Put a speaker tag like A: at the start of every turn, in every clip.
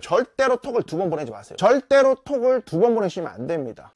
A: 절대로 톡을 두 번 보내지 마세요. 절대로 톡을 두 번 보내시면 안 됩니다.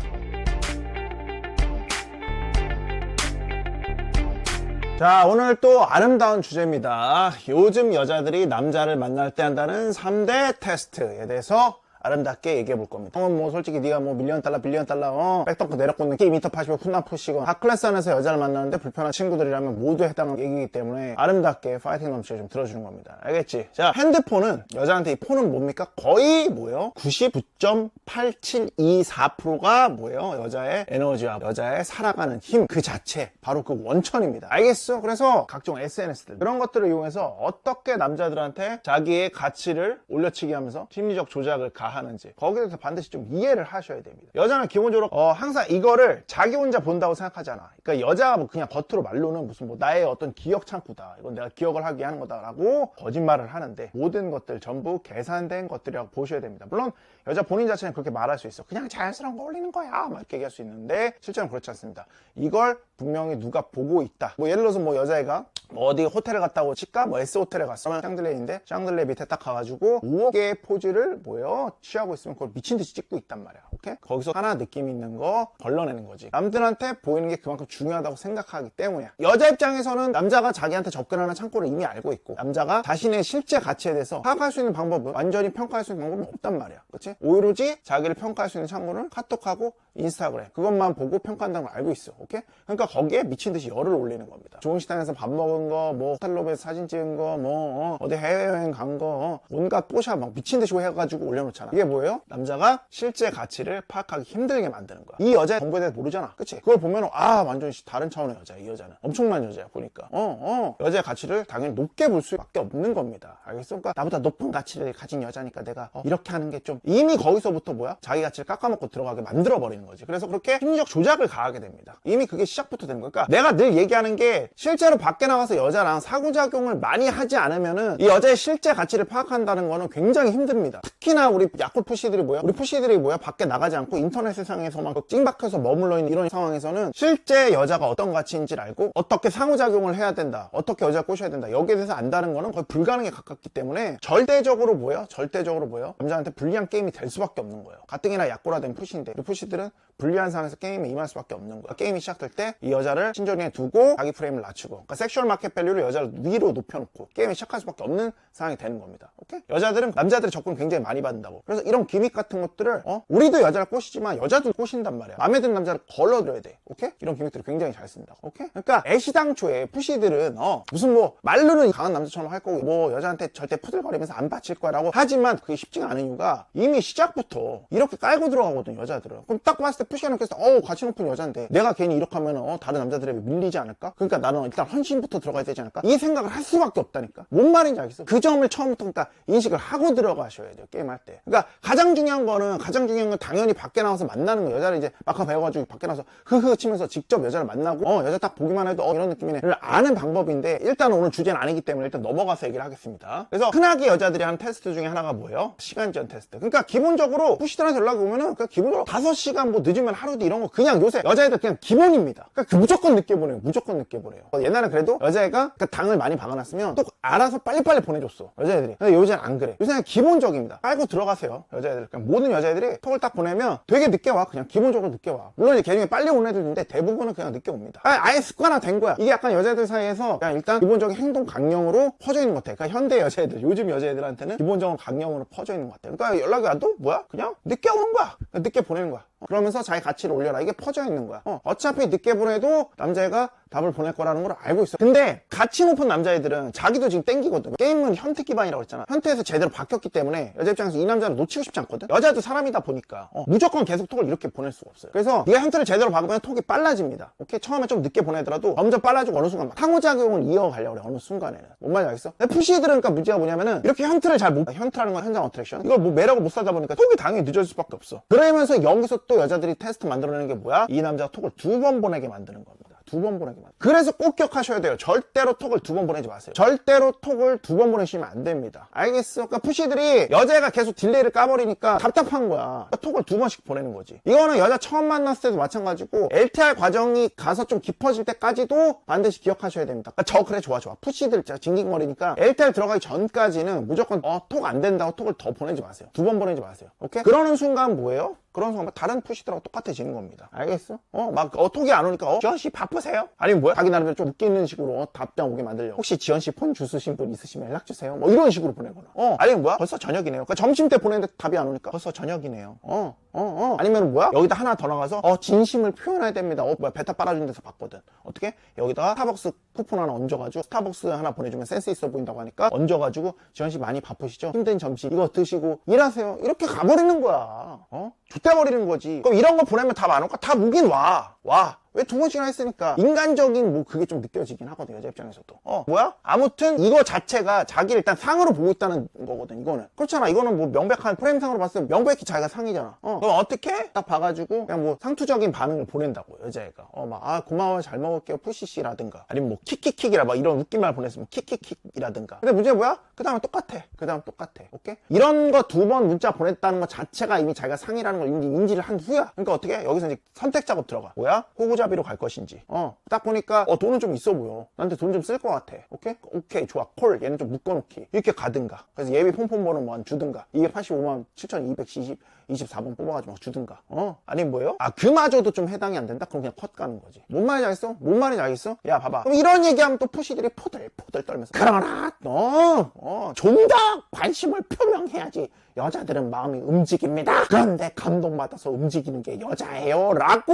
A: 자, 오늘 또 아름다운 주제입니다. 요즘 여자들이 남자를 만날 때 한다는 3대 테스트에 대해서 아름답게 얘기해 볼 겁니다. 형은 뭐 솔직히 네가 뭐 밀리언 달러, 빌리언 달러, 어, 백덩크 내려꽂는 게임 인터 파시고 훈남 푸시고 각 클래스 안에서 여자를 만나는데 불편한 친구들이라면 모두 해당하는 얘기이기 때문에 아름답게 파이팅 넘치게 좀 들어주는 겁니다. 알겠지? 자, 핸드폰은 여자한테 이 폰은 뭡니까? 거의 뭐예요? 99.8724%가 뭐예요? 여자의 에너지와 여자의 살아가는 힘 그 자체 바로 그 원천입니다. 알겠어? 그래서 각종 SNS들 그런 것들을 이용해서 어떻게 남자들한테 자기의 가치를 올려치기 하면서 심리적 조작을 가 하는지 거기에 대해서 반드시 좀 이해를 하셔야 됩니다. 여자는 기본적으로 어, 항상 이거를 자기 혼자 본다고 생각하잖아. 그러니까 여자가 뭐 그냥 겉으로 말로는 무슨 뭐 나의 어떤 기억 창구다. 이건 내가 기억을 하게 하는 거다라고 거짓말을 하는데 모든 것들 전부 계산된 것들이라고 보셔야 됩니다. 물론 여자 본인 자체는 그렇게 말할 수 있어. 그냥 자연스러운 거 올리는 거야. 막 이렇게 얘기할 수 있는데 실제는 그렇지 않습니다. 이걸 분명히 누가 보고 있다. 뭐 예를 들어서 뭐 여자애가 뭐 어디 호텔을 갔다고 칠까? 뭐 S 호텔에 갔어. 그러면 샹들레인데 샹들레 밑에 딱 가가지고 5억 개의 포즈를 뭐요? 취하고 있으면 그걸 미친 듯이 찍고 있단 말이야. 오케이? 거기서 하나 느낌 있는 거 걸러내는 거지. 남들한테 보이는 게 그만큼 중요하다고 생각하기 때문이야. 여자 입장에서는 남자가 자기한테 접근하는 창구를 이미 알고 있고 남자가 자신의 실제 가치에 대해서 파악할 수 있는 방법은 완전히 평가할 수 있는 방법은 없단 말이야. 그렇지? 오로지 자기를 평가할 수 있는 창구는 카톡하고 인스타그램 그것만 보고 평가한다는 걸 알고 있어. 오케이? 그러니까 거기에 미친 듯이 열을 올리는 겁니다. 좋은 식당에서 밥 먹은 거, 뭐 호텔로베 사진 찍은 거, 뭐 어, 디 해외여행 간 거, 어, 온갖 뽀샤 막 미친 듯이 해가지고 올려놓잖아. 이게 뭐예요? 남자가 실제 가치를 파악하기 힘들게 만드는 거야. 이 여자의 정보에 대해서 모르잖아. 그치? 그걸 보면 아 완전 다른 차원의 여자야. 이 여자는 엄청난 여자야. 보니까 어, 어. 여자의 가치를 당연히 높게 볼 수밖에 없는 겁니다. 알겠어? 그러니까 나보다 높은 가치를 가진 여자니까 내가 어, 이렇게 하는 게 좀 이미 거기서부터 뭐야? 자기 가치를 깎아먹고 들어가게 만들어 버리는 거지. 그래서 그렇게 심리적 조작을 가하게 됩니다. 이미 그게 시작부터 되는 거야. 그러니까 내가 늘 얘기하는 게 실제로 밖에 나가서 여자랑 상호작용을 많이 하지 않으면은 이 여자의 실제 가치를 파악한다는 거는 굉장히 힘듭니다. 특히나 우리 약골 푸시들이 뭐야? 우리 푸시들이 뭐야? 밖에 나가지 않고 인터넷 세상에서만 그 찡박혀서 머물러 있는 이런 상황에서는 실제 여자가 어떤 가치인지를 알고 어떻게 상호작용을 해야 된다. 어떻게 여자 꼬셔야 된다. 여기에 대해서 안다는 거는 거의 불가능에 가깝기 때문에 절대적으로 뭐야? 절대적으로 뭐야? 남자한테 불리한 게임이 될 수밖에 없는 거예요. 가뜩이나 약골화된 푸시인데 이 푸시들은 불리한 상황에서 게임에 임할 수밖에 없는 거야. 게임이 시작될 때 이 여자를 신전에 두고 자기 프레임을 낮추고 그러니까 섹슈얼 마켓 밸류를 여자를 위로 높여놓고 게임이 시작할 수밖에 없는 상황이 되는 겁니다. 오케이? 여자들은 남자들의 접근 굉장히 많이 받는다고. 그래서 이런 기믹 같은 것들을 어? 우리도 여자를 꼬시지만 여자도 꼬신단 말이야. 마음에 드는 남자를 걸러들여야 돼. 오케이? 이런 기믹들을 굉장히 잘 쓴다고. 오케이? 그러니까 애시당초에 푸시들은 어 무슨 뭐 말로는 강한 남자처럼 할 거고 뭐 여자한테 절대 푸들거리면서 안 바칠 거라고 하지만 그게 쉽지가 않은 이유가 이미 시작부터 이렇게 깔고 들어가거든 여자들은. 그럼 딱 봤을 때 푸시하는 께서 어우 가치 높은 여자인데 내가 괜히 이렇게 하면 어 다른 남자들에게 밀리지 않을까? 그러니까 나는 일단 헌신부터 들어가야 되지 않을까? 이 생각을 할 수밖에 없다니까. 뭔 말인지 알겠어? 그 점을 처음부터 그러니까 인식을 하고 들어가셔야 돼요 게임할 때. 그러니까 가장 중요한 거는 가장 중요한 건 당연히 밖에 나와서 만나는 거 여자를 이제 막하 배워가지고 밖에 나와서 흐흐 치면서 직접 여자를 만나고 어 여자 딱 보기만 해도 어 이런 느낌이네를 아는 방법인데 일단 오늘 주제는 아니기 때문에 일단 넘어가서 얘기를 하겠습니다. 그래서 흔하게 여자들이 하는 테스트 중에 하나가 뭐예요? 시간전 테스트. 그러니까 기본적으로 푸시들한테 연락이 오면은 그냥 기본적으로 5시간 뭐 늦으면 하루 뒤 이런 거 그냥 요새 여자애들 그냥 기본입니다. 그러니까 그 무조건 늦게 보내요. 무조건 늦게 보내요. 어, 옛날에 그래도 여자애가 그 당을 많이 박아놨으면 또 알아서 빨리빨리 보내줬어. 여자애들이. 근데 요새는 안 그래. 요새는 기본적입니다. 깔고 들어가세요. 여자애들. 그냥 모든 여자애들이 톡을 딱 보내면 되게 늦게 와. 그냥 기본적으로 늦게 와. 물론 이제 개중에 빨리 오는 애들 있는데 대부분은 그냥 늦게 옵니다. 아, 아예 습관화 된 거야. 이게 약간 여자애들 사이에서 그냥 일단 기본적인 행동 강령으로 퍼져 있는 것 같아. 그러니까 현대 여자애들, 요즘 여자애들한테는 기본적인 강령으로 퍼져 있는 것 같아. 그러니까 연락이 와도 뭐야? 그냥 늦게 오는 거야. 늦게 보내는 거야. 어, 그러면서 자기 가치를 올려라. 이게 퍼져 있는 거야. 어, 어차피 늦게 보내도 남자애가 답을 보낼 거라는 걸 알고 있어. 근데 가치 높은 남자애들은 자기도 지금 땡기거든. 게임은 현태 기반이라고 했잖아. 현태에서 제대로 바뀌었기 때문에 여자 입장에서 이 남자를 놓치고 싶지 않거든. 여자도 사람이다 보니까 어, 무조건 계속 톡을 이렇게 보낼 수가 없어요. 그래서 네가 현태를 제대로 박으면 톡이 빨라집니다. 오케이 처음에 좀 늦게 보내더라도 점점 빨라지고 어느 순간 막 상호작용을 이어가려고 그래. 어느 순간에는. 뭔 말인지 알겠어? 근데 푸시들은 그러니까 문제가 뭐냐면은 이렇게 현태를 잘 못, 현태라는 건 현장 어트랙션. 이걸 뭐 매력을 못 사다 보니까 톡이 당연히 늦어질 수밖에 없어. 그러면서 여기서 또 여자들이 테스트 만들어내는 게 뭐야? 이 남자가 톡을 두 번 보내게 만드는 겁니다. 두 번 보내기 만듭니다. 그래서 꼭 기억하셔야 돼요. 절대로 톡을 두 번 보내지 마세요. 절대로 톡을 두 번 보내시면 안 됩니다. 알겠어? 그러니까 푸시들이 여자애가 계속 딜레이를 까버리니까 답답한 거야. 그러니까 톡을 두 번씩 보내는 거지. 이거는 여자 처음 만났을 때도 마찬가지고 LTR 과정이 가서 좀 깊어질 때까지도 반드시 기억하셔야 됩니다. 그러니까 저 그래 좋아 좋아. 푸시들 진짜 징징거리니까 LTR 들어가기 전까지는 무조건 어 톡 안 된다고 톡을 더 보내지 마세요. 두 번 보내지 마세요. 오케이? 그러는 순간 뭐예요? 그런 순간 다른 푸시들하고 똑같아지는 겁니다. 알겠어? 어, 막, 어, 톡이 안 오니까, 어, 지현씨 바쁘세요? 아니면 뭐야? 자기 나름대로 좀 웃기는 식으로 어, 답장 오게 만들려고. 혹시 지현 씨 폰 주스신 분 있으시면 연락 주세요. 뭐 이런 식으로 보내거나. 어, 아니면 뭐야? 벌써 저녁이네요. 그러니까 점심 때 보냈는데 답이 안 오니까 벌써 저녁이네요. 어, 어, 어. 아니면 뭐야? 여기다 하나 더 나가서, 어, 진심을 표현해야 됩니다. 어, 뭐야? 베타 빨아준 데서 봤거든. 어떻게? 여기다가 스타벅스 쿠폰 하나 얹어가지고, 스타벅스 하나 보내주면 센스 있어 보인다고 하니까, 얹어가지고, 지현 씨 많이 바쁘시죠? 힘든 점심 이거 드시고, 일하세요. 이렇게 가버리는 거야. 어? 좆대버리는 거지. 그럼 이런 거 보내면 답 안 올까? 답 오긴 와. 와. 왜 두 번씩이나 했으니까. 인간적인 뭐 그게 좀 느껴지긴 하거든 여자 입장에서도. 어 뭐야? 아무튼 이거 자체가 자기를 일단 상으로 보고 있다는 거거든 이거는. 그렇잖아. 이거는 뭐 명백한 프레임상으로 봤을 때 명백히 자기가 상이잖아. 어 그럼 어떻게 딱 봐가지고 그냥 뭐 상투적인 반응을 보낸다고 여자애가. 어 막 아 고마워요 잘 먹을게요. 푸시시라든가. 아니면 뭐 킥킥킥이라 막 이런 웃긴 말 보냈으면 킥킥킥이라든가. 근데 문제가 뭐야? 그 다음에 똑같아. 그 다음 똑같아. 오케이? 이런 거 두 번 문자 보냈다는 것 자체가 이미 자기가 상이라는 걸 이미 인지를 한 후야. 그러니까 어떻게 여기서 이제 선택 작업 들어가. 뭐야? 호구 잡이로 갈 것인지. 어 딱 보니까 어 돈은 좀 있어 보여. 나한테 돈 좀 쓸 것 같아. 오케이? 오케이 좋아. 콜. 얘는 좀 묶어놓기. 이렇게 가든가. 그래서 예비 폰폰 번호 뭐한 주든가. 이게 85만 7270 24번 뽑아가지고 막 주든가. 어? 아니면 뭐예요? 아 그마저도 좀 해당이 안 된다? 그럼 그냥 컷 가는 거지. 뭔 말인지 알겠어? 뭔 말인지 알겠어? 야 봐봐. 그럼 이런 얘기하면 또 푸시들이 포들포들 떨면서 그러나 너어좀 더 관심을 표명해야지 여자들은 마음이 움직입니다. 그런데 감동받아서 움직이는 게 여자예요. 라고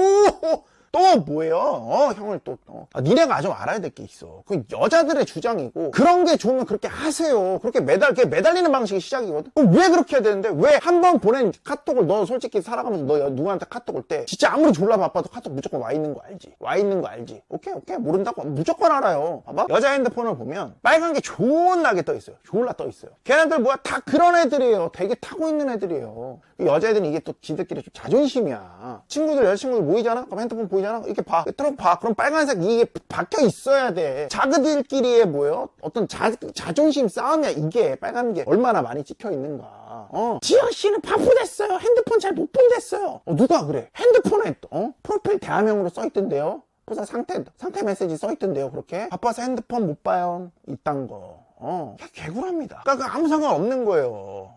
A: 또 뭐예요? 어, 형을 또, 어. 아, 니네가 좀 알아야 될 게 있어. 그 여자들의 주장이고, 그런 게 좋으면 그렇게 하세요. 그렇게 매달, 그게 매달리는 방식이 시작이거든? 그럼 왜 그렇게 해야 되는데? 왜 한 번 보낸 카톡을 너 솔직히 살아가면서 너 여- 누구한테 카톡 올 때, 진짜 아무리 졸라 바빠도 카톡 무조건 와 있는 거 알지? 와 있는 거 알지? 오케이, 오케이. 모른다고? 무조건 알아요. 봐봐. 여자 핸드폰을 보면, 빨간 게 존나게 떠 있어요. 졸라 떠 있어요. 걔네들 뭐야? 다 그런 애들이에요. 되게 타고 있는 애들이에요. 이 여자애들은 이게 또 지들끼리 좀 자존심이야. 친구들, 여자친구들 모이잖아? 그럼 핸드폰 보 이잖아? 이렇게 봐. 들어 봐. 그럼 빨간색 이게 박혀 있어야 돼. 자그들끼리의 뭐요? 어떤 자, 자존심 싸움이야. 이게 빨간 게 얼마나 많이 찍혀 있는가. 어. 지현 씨는 바쁘댔어요. 핸드폰 잘 못 본댔어요. 어, 누가 그래? 핸드폰에, 어? 프로필 대화명으로 써 있던데요? 그래서 상태, 상태 메시지 써 있던데요, 그렇게? 바빠서 핸드폰 못 봐요. 이딴 거. 어, 개구랍니다. 그러니까 그 아무 상관 없는 거예요.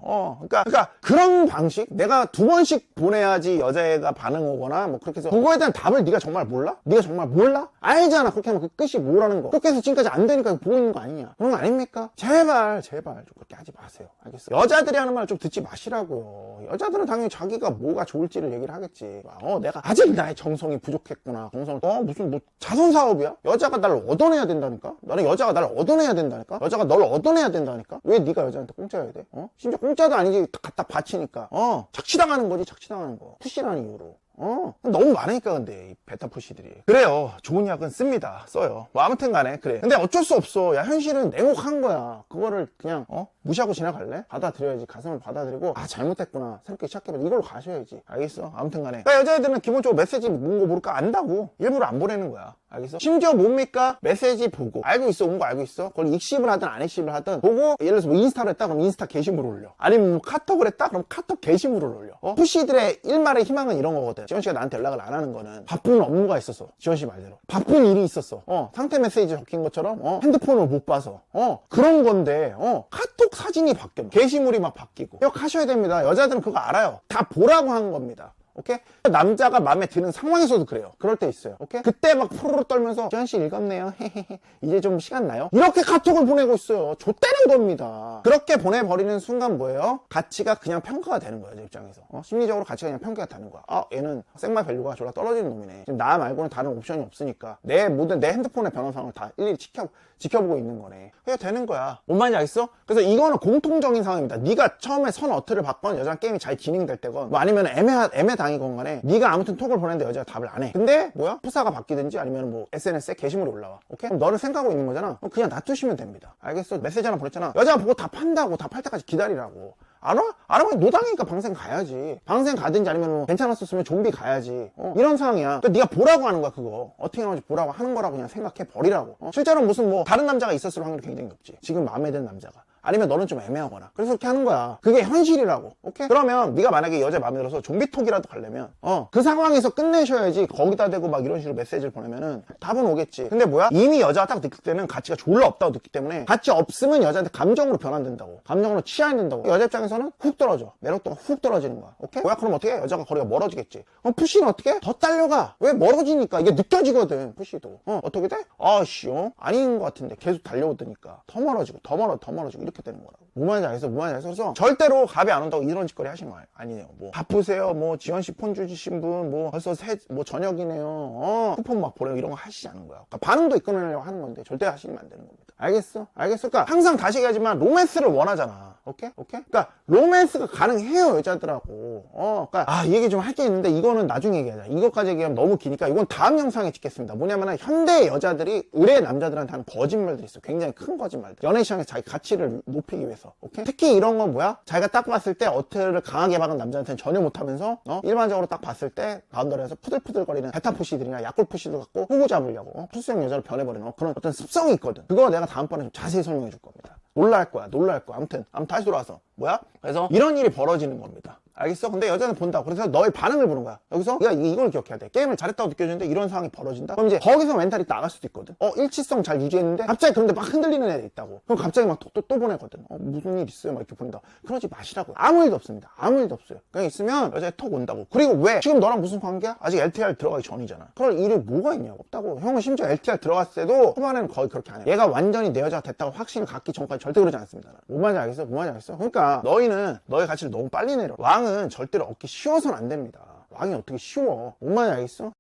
A: 어, 그러니까, 그러니까 그런 방식, 내가 두 번씩 보내야지 여자애가 반응 오거나 뭐 그렇게 해서 그거에 대한 답을 네가 정말 몰라? 네가 정말 몰라? 알잖아. 그렇게 하면 그 끝이 뭐라는 거. 그렇게 해서 지금까지 안 되니까 보고 있는 거 아니냐? 그런 거 아닙니까? 제발, 제발 좀 그렇게 하지 마세요. 알겠어? 여자들이 하는 말 좀 듣지 마시라고요. 여자들은 당연히 자기가 뭐가 좋을지를 얘기를 하겠지. 어, 내가 아직 나의 정성이 부족했구나. 정성, 어, 무슨 뭐 자선 사업이야? 여자가 나를 얻어내야 된다니까? 나는 여자가 나를 얻어내야 된다니까? 여자가 널 얻어내야 된다니까? 왜 네가 여자한테 공짜여야 돼? 어? 심지어 공짜도 아니지. 갖다 바치니까. 어, 착취당하는 거지, 착취당하는 거. 푸시라는 이유로. 어? 너무 많으니까 근데 이 베타 푸시들이. 그래요. 좋은 약은 씁니다. 써요. 뭐 아무튼 간에 그래. 근데 어쩔 수 없어. 야 현실은 냉혹한 거야. 그거를 그냥 어? 무시하고 지나갈래? 받아들여야지. 가슴을 받아들이고 아 잘못했구나. 새롭게 시작해봐. 이걸로 가셔야지. 알겠어? 아무튼 간에. 그러니까 여자애들은 기본적으로 메시지 뭔거 모를까 안다고. 일부러 안 보내는 거야 알겠어? 심지어 뭡니까? 메시지 보고. 알고 있어? 온 거 알고 있어? 그걸 익십을 하든 안 익십을 하든 보고 예를 들어서 뭐 인스타를 했다? 그럼 인스타 게시물 올려. 아니면 뭐 카톡을 했다? 그럼 카톡 게시물을 올려. 어? 푸시들의 일말의 희망은 이런 거거든. 지원 씨가 나한테 연락을 안 하는 거는 바쁜 업무가 있었어 지원 씨 말대로. 바쁜 일이 있었어. 어 상태 메시지 적힌 것처럼 어 핸드폰을 못 봐서. 어 그런 건데 어 카톡 사진이 바뀌어. 게시물이 막 바뀌고. 기억하셔야 됩니다. 여자들은 그거 알아요. 다 보라고 한 겁니다 오케이? 남자가 마음에 드는 상황에서도 그래요. 그럴 때 있어요. 오케이? 그때 막 프로로 떨면서 지현 씨 읽었네요. 헤헤헤. 이제 좀 시간 나요? 이렇게 카톡을 보내고 있어요. 좆대는 겁니다. 그렇게 보내버리는 순간 뭐예요? 가치가 그냥 평가가 되는 거예요. 제 입장에서. 어? 심리적으로 가치가 그냥 평가가 되는 거야. 아, 얘는 생마 밸류가 졸라 떨어지는 놈이네. 지금 나 말고는 다른 옵션이 없으니까 내 모든 내 핸드폰의 변화상을 다 일일이 지켜 지켜보고 있는 거네. 그게 되는 거야. 뭔 말인지 알겠어? 그래서 이거는 공통적인 상황입니다. 네가 처음에 선 어트를 받건 여자랑 게임이 잘 진행될 때건 뭐 아니면 애매 애매 당이건 간에 네가 아무튼 톡을 보냈는데 여자가 답을 안 해. 근데 뭐야? 프사가 바뀌든지 아니면 뭐 SNS에 게시물이 올라와. 오케이? 그럼 너를 생각하고 있는 거잖아. 그럼 그냥 놔두시면 됩니다. 알겠어? 메시지 하나 보냈잖아. 여자가 보고 답한다고 답할 때까지 기다리라고. 안 오면 노당이니까 방생 가야지. 방생 가든지 아니면 뭐 괜찮았었으면 좀비 가야지. 어, 이런 상황이야. 그러니까 네가 보라고 하는 거야 그거. 어떻게 나오는지 보라고 하는 거라고 그냥 생각해 버리라고. 어? 실제로 무슨 뭐 다른 남자가 있었을 확률이 굉장히 높지. 지금 마음에 드는 남자가. 아니면 너는 좀 애매하거나. 그래서 그렇게 하는 거야. 그게 현실이라고. 오케이? 그러면 네가 만약에 여자 마음에 들어서 좀비톡이라도 가려면 어 그 상황에서 끝내셔야지 거기다 대고 막 이런 식으로 메시지를 보내면은 답은 오겠지. 근데 뭐야? 이미 여자가 딱 느낄 때는 가치가 졸라 없다고 느끼기 때문에 가치 없으면 여자한테 감정으로 변환된다고. 감정으로 취해낸다고. 여자 입장에서는 훅 떨어져. 매력도가 훅 떨어지는 거야. 오케이? 뭐야? 그럼 어떻게 해? 여자가 거리가 멀어지겠지. 어 푸시는 어떻게 해? 더 딸려가. 왜 멀어지니까? 이게 느껴지거든 푸시도. 어 어떻게 돼? 아씨 어? 아닌 것 같은데. 계속 달려오더니까. 더 멀어지고 더 멀어 더 멀어지고 되는 거라고. 뭐 말인지 알겠어? 뭐 말인지 알겠어? 그래서 절대로 갑이 안 온다고 이런 짓거리 하시는 거 아니에요. 뭐 바쁘세요? 뭐 지원 씨 폰 주신 분 뭐 벌써 새, 뭐 저녁이네요. 어? 쿠폰 막 보내고 이런 거 하시지 않은 거야. 그러니까 반응도 이끌어내려고 하는 건데 절대 하시면 안 되는 겁니다. 알겠어? 알겠어? 그러니까 항상 다시 얘기하지만 로맨스를 원하잖아. 오케이? 오케이? 그러니까 로맨스가 가능해요 여자들하고. 어? 그러니까 아이 얘기 좀 할 게 있는데 이거는 나중에 얘기하자. 이것까지 얘기하면 너무 기니까 이건 다음 영상에 찍겠습니다. 뭐냐면은 현대 여자들이 의뢰 남자들한테 하는 거짓말들이 있어 굉장히 큰 거짓말들. 연애 시장에서 자기 가치를 높이기 위해서. 오케이? 특히 이런 건 뭐야? 자기가 딱 봤을 때 어태를 강하게 박은 남자한테는 전혀 못하면서 어? 일반적으로 딱 봤을 때 바운더리에서 푸들푸들거리는 베타 푸시들이나 약골 푸시들 갖고 후보 잡으려고 어? 풀수형 여자를 변해버리는 어, 그런 어떤 습성이 있거든. 그거 내가 다음번에 좀 자세히 설명해 줄 겁니다. 놀랄 거야 놀랄 거야. 아무튼 아무튼 다시 돌아와서. 뭐야? 그래서? 이런 일이 벌어지는 겁니다 알겠어? 근데 여자는 본다. 그래서 너의 반응을 보는 거야. 여기서 이- 이걸 기억해야 돼. 게임을 잘했다고 느껴지는데 이런 상황이 벌어진다? 그럼 이제 거기서 멘탈이 나갈 수도 있거든. 어, 일치성 잘 유지했는데 갑자기 그런데 막 흔들리는 애들 있다고. 그럼 갑자기 막 또또 보내거든. 어, 무슨 일 있어요? 막 이렇게 보낸다. 그러지 마시라고. 아무 일도 없습니다. 아무 일도 없어요. 그냥 있으면 여자애 톡 온다고. 그리고 왜? 지금 너랑 무슨 관계야? 아직 LTR 들어가기 전이잖아. 그럴 일이 뭐가 있냐고. 없다고. 형은 심지어 LTR 들어갔을 때도 초반에는 거의 그렇게 안 해. 얘가 완전히 내 여자가 됐다고 확신을 갖기 전까지 절대 그러지 않습니다. 뭔 말인지 알겠어? 뭔 말인지 알겠어? 그러니까 너희는 너의 가치를 너무 빨리 내려. 왕은 절대로 얻기 쉬워서는 안 됩니다. 왕이 어떻게 쉬워? 뭔 말인지 알겠어?